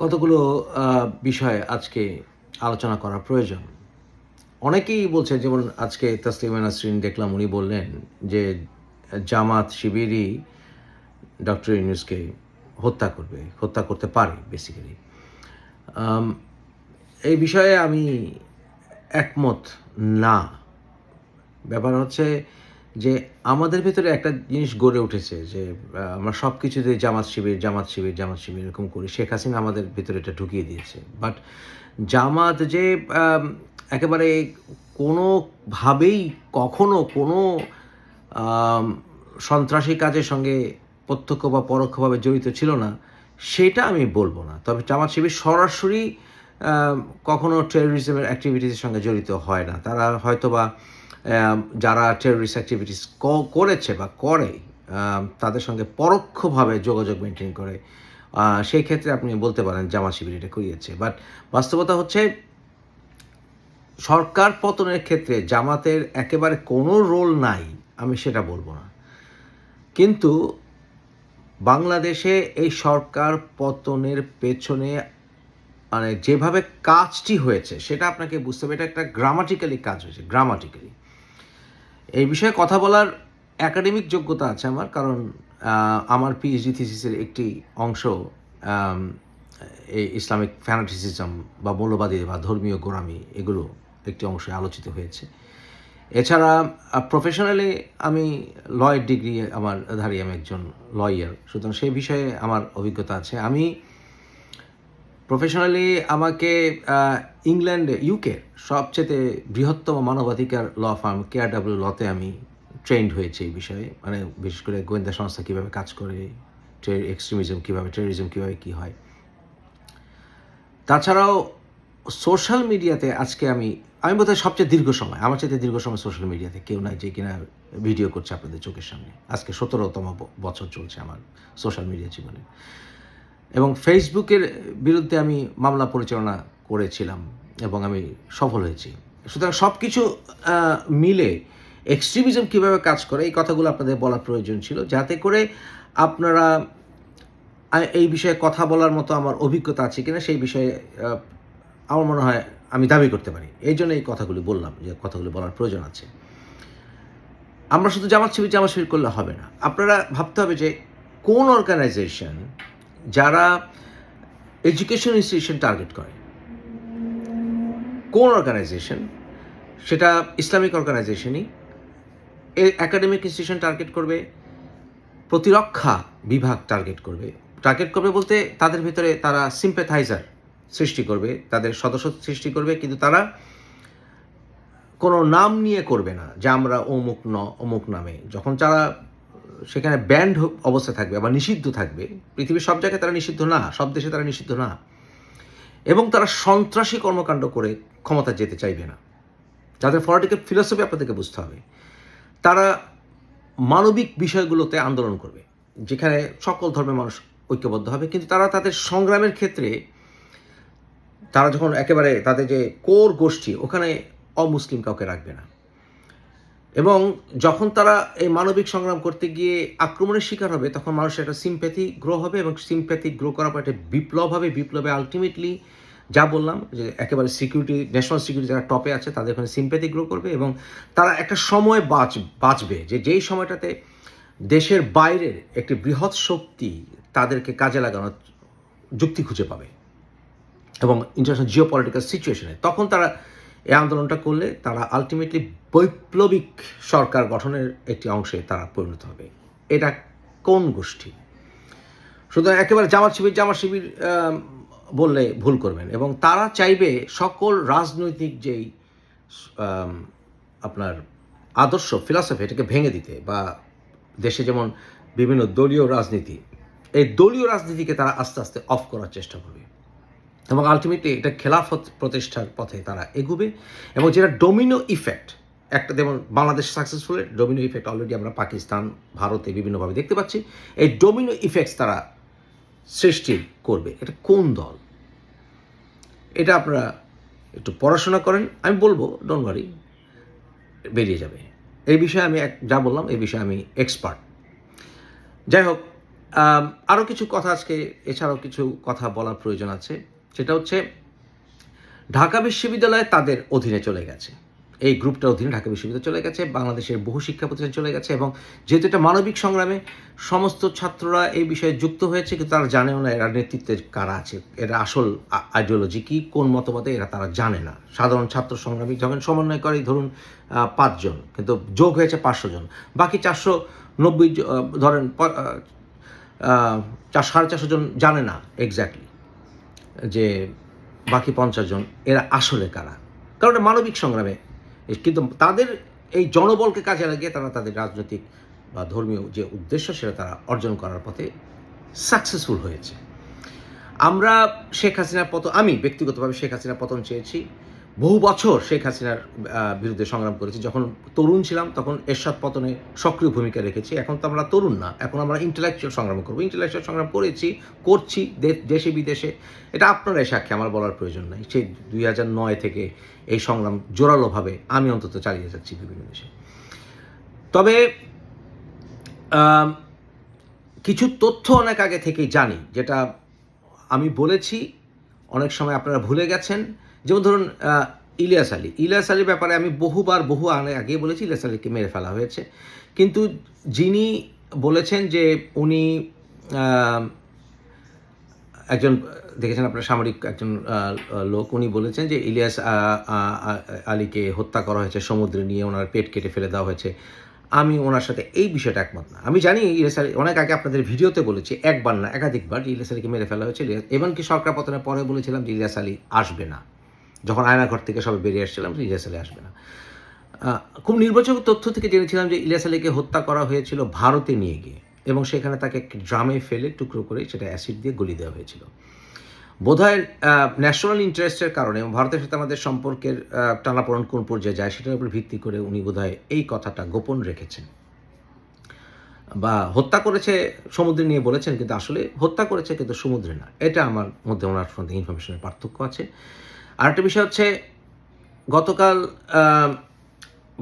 কতগুলো বিষয় আজকে আলোচনা করা প্রয়োজন? অনেকেই বলছে, যেমন আজকে তাসলিমা নাসরিন দেখলাম উনি বললেন যে, জামাত শিবিরই ডক্টর ইউনুসকে হত্যা করবে, হত্যা করতে পারে বেসিক্যালি এই বিষয়ে আমি একমত না। ব্যাপার হচ্ছে যে আমাদের ভেতরে একটা জিনিস গড়ে উঠেছে যে আমরা সব কিছুতে জামাত শিবির জামাত শিবির জামাত শিবির এরকম করি। শেখ হাসিনা আমাদের ভিতরে এটা ঢুকিয়ে দিয়েছে। বাট জামাত যে একেবারে কোনোভাবেই কখনো কোনো সন্ত্রাসী কাজের সঙ্গে প্রত্যক্ষ বা পরোক্ষভাবে জড়িত ছিল না সেটা আমি বলব না। তবে জামাত শিবির সরাসরি কখনো টেরোরিজমের অ্যাক্টিভিটিসের সঙ্গে জড়িত হয় না। তারা হয়তোবা আম, যারা টেরোরিস্ট অ্যাক্টিভিটিস করেছে বা করে তাদের সঙ্গে পরোক্ষভাবে যোগাযোগ মেনটেন করে সেই ক্ষেত্রে আপনি বলতে পারেন জামা শিবির এটা করিয়েছে বাট বাস্তবতা হচ্ছে, সরকার পতনের ক্ষেত্রে জামাতের একেবারে কোনো রোল নাই, আমি সেটা বলব না। কিন্তু বাংলাদেশে এই সরকার পতনের পেছনে মানে যেভাবে কাজটি হয়েছে, সেটা আপনাকে বুঝতে হবে, এটা একটা গ্রামাটিক্যালি কাজ হয়েছে গ্রামাটিক্যালি এই বিষয়ে কথা বলার একাডেমিক যোগ্যতা আছে আমার, কারণ আমার পিএইচডি থিসিসের একটি অংশ এই ইসলামিক ফ্যানাটিসিজম বা মৌলবাদী বা ধর্মীয় গোড়ামি, এগুলো একটি অংশে আলোচিত হয়েছে। এছাড়া প্রফেশনালি আমি লয়ের ডিগ্রি আমার ধারী আমি একজন লয়ার সুতরাং সেই বিষয়ে আমার অভিজ্ঞতা আছে। আমি প্রফেশনালি আমাকে ইংল্যান্ডে ইউকে সবচেয়ে বৃহত্তম মানবাধিকার ল ফার্ম কেআরডাব্লিউ লতে আমি ট্রেন্ড হয়েছে এই বিষয়ে। মানে বিশেষ করে গোয়েন্দা সংস্থা কীভাবে কাজ করে এক্সট্রিমিজম কীভাবে টেরোরিজম কীভাবে কী হয়। তাছাড়াও সোশ্যাল মিডিয়াতে আজকে আমি আমি বোধহয় সবচেয়ে দীর্ঘ সময়, আমার চাইতে দীর্ঘ সময় সোশ্যাল মিডিয়াতে কেউ নাই যে কিনা ভিডিও করছে আপনাদের চোখের সামনে। আজকে সতেরোতম বছর চলছে আমার সোশ্যাল মিডিয়া জীবনে। এবং ফেসবুকের বিরুদ্ধে আমি মামলা পরিচালনা করেছিলাম এবং আমি সফল হয়েছি। সুতরাং সব কিছু মিলে এক্সট্রিমিজম কীভাবে কাজ করে, এই কথাগুলো আপনাদের বলার প্রয়োজন ছিল। যাতে করে আপনারা এই বিষয়ে কথা বলার মতো আমার অভিজ্ঞতা আছে কিনা সেই বিষয়ে আমার মনে হয় আমি দাবি করতে পারি। এই জন্য এই কথাগুলি বললাম, যে কথাগুলি বলার প্রয়োজন আছে। আমরা শুধু জামাত শিবির জামাত শিবির করলে হবে না। আপনারা ভাবতে হবে যে কোন অর্গানাইজেশন যারা এডুকেশন ইনস্টিটিউশন টার্গেট করে। কোন অর্গানাইজেশন সেটা ইসলামিক অর্গানাইজেশনই একাডেমিক ইনস্টিটিউশন টার্গেট করবে, প্রতিরক্ষা বিভাগ টার্গেট করবে। টার্গেট করবে বলতে তাদের ভিতরে তারা সিম্পেথাইজার সৃষ্টি করবে, তাদের সদস্য সৃষ্টি করবে, কিন্তু তারা কোনো নাম নিয়ে করবে না যে আমরা অমুক ন, অমুক নামে। যখন তারা সেখানে ব্যান্ড অবস্থা থাকবে বা নিষিদ্ধ থাকবে। পৃথিবীর সব জায়গায় তারা নিষিদ্ধ না, সব দেশে তারা নিষিদ্ধ না। এবং তারা সন্ত্রাসী কর্মকাণ্ড করে ক্ষমতা যেতে চাইবে না। যাদের পলিটিক্যাল ফিলসফি আপনাদেরকে বুঝতে হবে, তারা মানবিক বিষয়গুলোতে আন্দোলন করবে, যেখানে সকল ধর্মের মানুষ ঐক্যবদ্ধ হবে। কিন্তু তারা তাদের সংগ্রামের ক্ষেত্রে, তারা যখন একেবারে তাদের যে কোর গোষ্ঠী, ওখানে অমুসলিম কাউকে রাখবে না। এবং যখন তারা এই মানবিক সংগ্রাম করতে গিয়ে আক্রমণের শিকার হবে, তখন মানুষের একটা সিম্প্যাথি গ্রো হবে এবং সিম্প্যাথি গ্রো করার পর একটা বিপ্লব হবে। বিপ্লবে আলটিমেটলি যা বললাম যে একেবারে সিকিউরিটি ন্যাশনাল সিকিউরিটি যারা টপে আছে, তাদের ওখানে সিম্প্যাথি গ্রো করবে এবং তারা একটা সময় বাঁচ, বাঁচবে। যে যেই সময়টাতে দেশের বাইরের একটি বৃহৎ শক্তি তাদেরকে কাজে লাগানোর যুক্তি খুঁজে পাবে এবং ইন্টারন্যাশনাল জিও পলিটিক্যাল সিচুয়েশনে তখন তারা এই আন্দোলনটা করলে তারা আলটিমেটলি বৈপ্লবিক সরকার গঠনের একটি অংশে তারা পরিণত হবে। এটা কোন গোষ্ঠী? সুতরাং একেবারে জামাত শিবির জামাত শিবির বললে ভুল করবেন এবং তারা চাইবে সকল রাজনৈতিক যেই আপনার আদর্শ ফিলসফি এটাকে ভেঙে দিতে বা দেশে যেমন বিভিন্ন দলীয় রাজনীতি, এই দলীয় রাজনীতিকে তারা আস্তে আস্তে অফ করার চেষ্টা করবে। এবং আলটিমেটলি এটা খেলাফত প্রতিষ্ঠার পথে তারা এগুবে এবং যেটা ডোমিনো ইফেক্ট একটা যেমন Bangladesh successful domino effect already আমরা পাকিস্তান, ভারতে বিভিন্নভাবে দেখতে পাচ্ছি, এই ডোমিনো ইফেক্টস তারা সৃষ্টি করবে। এটা কোন দল? এটা আপনারা একটু পড়াশোনা করেন। আমি বলব ডোন্ট ওয়ারি বেরিয়ে যাবে। এই বিষয়ে আমি এক, যা বললাম, এই বিষয়ে আমি এক্সপার্ট যাই হোক আরও কিছু কথা আজকে, এছাড়াও কিছু কথা বলার প্রয়োজন আছে। সেটা হচ্ছে, ঢাকা বিশ্ববিদ্যালয় তাদের অধীনে চলে গেছে। এই গ্রুপটার অধীনে ঢাকা বিশ্ববিদ্যালয় চলে গেছে, বাংলাদেশের বহু শিক্ষা প্রতিষ্ঠান চলে গেছে এবং যেহেতু এটা মানবিক সংগ্রামে সমস্ত ছাত্ররা এই বিষয়ে যুক্ত হয়েছে, কিন্তু তারা জানেও না এরা নেতৃত্বের কারা আছে, এরা আসল আইডিওলজি কি, কোন মতবাদে এরা তারা জানে না। সাধারণ ছাত্র সংগ্রামী যখন সমন্বয় করে, ধরুন পাঁচজন, কিন্তু যোগ হয়েছে পাঁচশো জন। বাকি চারশো নব্বই ধরেন চার, সাড়ে চারশো জন জানে না এক্স্যাক্টলি যে বাকি পঞ্চাশ জন, এরা আসলে কারা? কারণ মানবিক সংগ্রামে। কিন্তু তাদের এই জনবলকে কাজে লাগিয়ে তারা তাদের রাজনৈতিক বা ধর্মীয় যে উদ্দেশ্য সেটা তারা অর্জন করার পথে সাকসেসফুল হয়েছে। আমরা শেখ হাসিনার পতন, আমি ব্যক্তিগতভাবে শেখ হাসিনার পতন চেয়েছি। বহু বছর শেখ হাসিনার বিরুদ্ধে সংগ্রাম করেছি। যখন তরুণ ছিলাম তখন এরশাদ পতনে সক্রিয় ভূমিকা রেখেছি। এখন তো আমরা তরুণ না। এখন আমরা ইন্টেলেকচুয়াল সংগ্রাম করব। ইন্টেলেকচুয়াল সংগ্রাম করেছি, করছি দেশে বিদেশে। এটা আপনারাই সাক্ষী, আমার বলার প্রয়োজন নাই। সেই দুই হাজার নয় থেকে এই সংগ্রাম জোরালোভাবে আমি অন্তত চালিয়ে যাচ্ছি বিভিন্ন দেশে। তবে কিছু তথ্য অনেক আগে থেকেই জানি, যেটা আমি বলেছি, অনেক সময় আপনারা ভুলে গেছেন। যেমন ধরুন ইলিয়াস আলী। ইলিয়াস আলীর ব্যাপারে আমি বহুবার, বহু আগে বলেছি, ইলিয়াস আলীকে মেরে ফেলা হয়েছে। কিন্তু যিনি বলেছেন যে উনি একজন, দেখেছেন আপনার সামরিক একজন লোক, উনি বলেছেন যে ইলিয়াস আলীকে হত্যা করা হয়েছে, সমুদ্রে নিয়ে ওনার পেট কেটে ফেলে দেওয়া হয়েছে। আমি ওনার সাথে এই বিষয়টা একমত না। আমি জানি ইলিয়াস আলী, অনেক আগে আপনাদের ভিডিওতে বলেছি, একবার না, একাধিকবার যে ইলিয়াস আলীকে মেরে ফেলা হয়েছে এমনকি সরকার পতনের পরে বলেছিলাম যে ইলিয়াস আলী আসবে না। যখন আয়নাঘর থেকে সবাই বেরিয়ে আসছিলাম, ইলিয়াস আলী আসবে না। খুব নির্বাচক তথ্য থেকে জেনেছিলাম যে ইলিয়াস আলীকে হত্যা করা হয়েছিল ভারতে নিয়ে গিয়ে এবং সেখানে তাকে ড্রামে ফেলে টুকরো করে সেটা অ্যাসিড দিয়ে গলি দেওয়া হয়েছিল। বোধহয় ন্যাশনাল ইন্টারেস্টের কারণে ভারতের সাথে আমাদের সম্পর্কের টানাপোড়েন কোন পর্যায়ে যায় সেটার উপর ভিত্তি করে উনি বোধহয় এই কথাটা গোপন রেখেছেন। বা হত্যা করেছে সমুদ্রে নিয়ে বলেছেন, কিন্তু আসলে হত্যা করেছে কিন্তু সমুদ্রে না। এটা আমার মধ্যে ওনার সঙ্গে ইনফরমেশনের পার্থক্য আছে। আরেকটা বিষয় হচ্ছে, গতকাল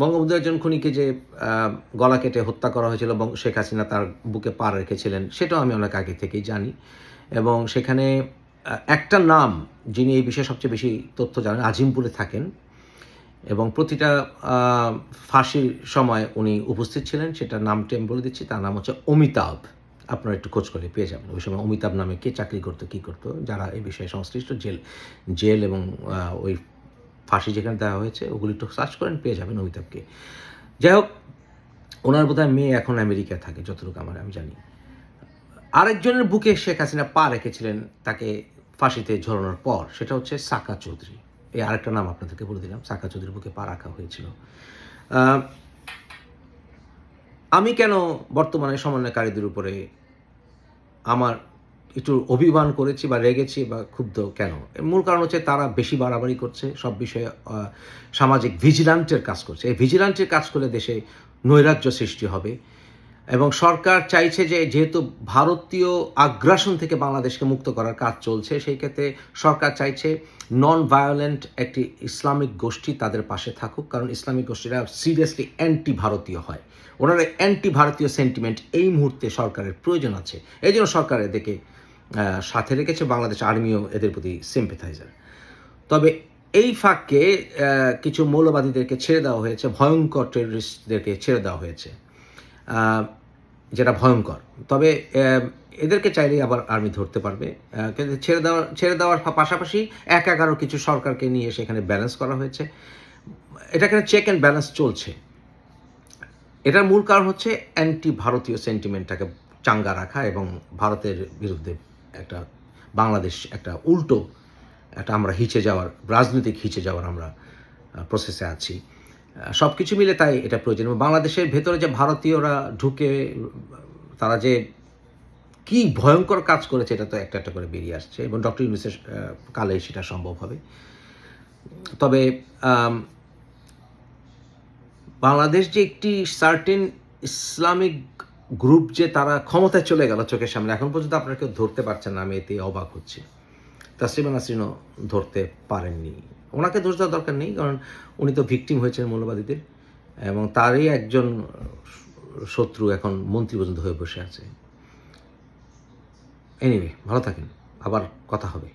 বঙ্গবন্ধু একজন খুনিকে যে গলা কেটে হত্যা করা হয়েছিল শেখ হাসিনা তার বুকে পা রেখেছিলেন, সেটাও আমি অনেক আগে থেকেই জানি। এবং সেখানে একটা নাম যিনি এই বিষয়ে সবচেয়ে বেশি তথ্য জানেন, আজিমপুরে থাকেন। এবং প্রতিটা ফাঁসির সময় উনি উপস্থিত ছিলেন, সেটার নামটি আমি বলে দিচ্ছি, তার নাম হচ্ছে অমিতাভ। আপনারা একটু খোঁজ করে পেয়ে যাবেন। ওই সময় অমিতাভ নামে কে চাকরি করতো, কী করতো, যারা এই বিষয়ে সংশ্লিষ্ট জেল জেল এবং ওই ফাঁসি যেখানে দেওয়া হয়েছে, ওগুলি একটু সার্চ করেন, পেয়ে যাবেন অমিতাভকে। যাই হোক, ওনার বোধহয় মেয়ে এখন আমেরিকায় থাকে, যতটুকু আমার, আমি জানি। আরেকজনের বুকে শেখ হাসিনা পা রেখেছিলেন তাকে ফাঁসিতে ঝরানোর পর, সেটা হচ্ছে সাকা চৌধুরী। এই আরেকটা নাম আপনাদেরকে বলে দিলাম, সাকা চৌধুরীর বুকে পা রাখা হয়েছিল। আমি কেন বর্তমানে সমন্বয়কারীদের উপরে আমার একটু অভিমান করেছি বা রেগেছি বা ক্ষুব্ধ কেন? মূল কারণ হচ্ছে তারা বেশি বাড়াবাড়ি করছে, সব বিষয়ে সামাজিক ভিজিলান্টের কাজ করছে। এই ভিজিলান্টের কাজ করলে দেশে নৈরাজ্য সৃষ্টি হবে এবং সরকার চাইছে যে যেহেতু ভারতীয় আগ্রাসন থেকে বাংলাদেশকে মুক্ত করার কাজ চলছে, সেই ক্ষেত্রে সরকার চাইছে নন ভায়োলেন্ট একটি ইসলামিক গোষ্ঠী তাদের পাশে থাকুক, কারণ ইসলামিক গোষ্ঠীরা সিরিয়াসলি অ্যান্টি ভারতীয় হয়। ওনারা অ্যান্টি ভারতীয় সেন্টিমেন্ট এই মুহূর্তে সরকারের প্রয়োজন আছে। এই জন্য সরকার এদেরকে সাথে রেখেছে বাংলাদেশ আর্মিও এদের প্রতি সিম্পেথাইজার তবে এই ফাঁককে কিছু মৌলবাদীদেরকে ছেড়ে দেওয়া হয়েছে, ভয়ঙ্কর টেররিস্টদেরকে ছেড়ে দেওয়া হয়েছে। যেটা ভয়ঙ্কর। তবে এদেরকে চাইলেই আবার আর্মি ধরতে পারবে। কিন্তু ছেড়ে দেওয়ার ছেড়ে দেওয়ার পাশাপাশি এক এগারো কিছু সরকারকে নিয়ে সেখানে ব্যালেন্স করা হয়েছে। এটা চেক অ্যান্ড ব্যালেন্স চলছে? এটার মূল কারণ হচ্ছে অ্যান্টি ভারতীয় সেন্টিমেন্টটাকে চাঙ্গা রাখা এবং ভারতের বিরুদ্ধে একটা বাংলাদেশ একটা উল্টো, একটা আমরা হিচে যাওয়ার, রাজনৈতিক হিচে যাওয়ার আমরা প্রসেসে আছি। সব কিছু মিলে তাই এটা প্রয়োজন। বাংলাদেশের ভেতরে যে ভারতীয়রা ঢুকে, তারা যে কি ভয়ঙ্কর কাজ করেছে, এটা তো একটা একটা করে বেরিয়ে আসছে। এবং ডক্টর ইউনিসের কালে সেটা সম্ভব হবে। তবে বাংলাদেশ যে একটি সার্টেন ইসলামিক গ্রুপ যে তারা ক্ষমতায় চলে গেল চোখের সামনে, এখন পর্যন্ত আপনারা কেউ ধরতে পারছেন না, আমি এতে অবাক হচ্ছি। তাসলিমা নাসরিনও ধরতে পারেননি। ওনাকে দোষ দেওয়ার দরকার নেই, কারণ উনি তো ভিকটিম হয়েছেন মৌলবাদীদের, এবং তারই একজন শত্রু এখন মন্ত্রী পর্যন্ত হয়ে বসে আছে। এনিওয়ে ভালো থাকেন, আবার কথা হবে।